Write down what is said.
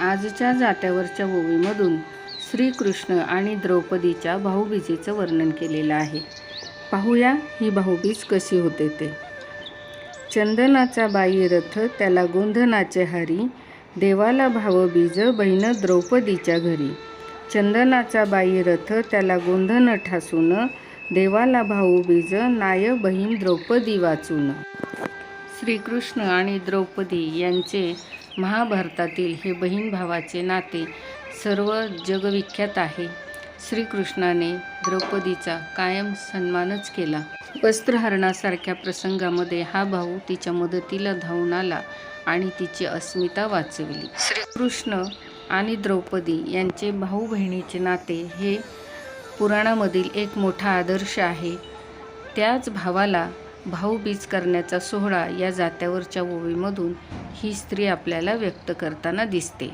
आजच्या जात्यावरच्या ओवीमधून श्रीकृष्ण आणि द्रौपदीच्या भाऊबीजेचं वर्णन केलेलं आहे. पाहूया ही भाऊबीज कशी होते ते. चंदनाचा बाई रथ त्याला गोंधनाचे हरी देवाला भावबीज बहीण द्रौपदीच्या घरी. चंदनाचा बाई रथ त्याला गोंधन ठासून देवाला भाऊबीज नाय बहीण द्रौपदी वाचून. श्रीकृष्ण आणि द्रौपदी यांचे महाभारतातील हे बहीण भावाचे नाते सर्व जगविख्यात आहे. श्रीकृष्णाने द्रौपदीचा कायम सन्मानच केला. वस्त्रहरणासारख्या प्रसंगामध्ये हा भाऊ तिच्या मदतीला धावून आला आणि तिची अस्मिता वाचवली. श्रीकृष्ण आणि द्रौपदी यांचे भाऊ बहिणीचे नाते हे पुराणामधील एक मोठा आदर्श आहे. त्याच भावाला भाऊबीज करण्याचा सोहळा या जात्यावरच्या ओवीमधून ही स्त्री आपल्याला व्यक्त करताना दिसते.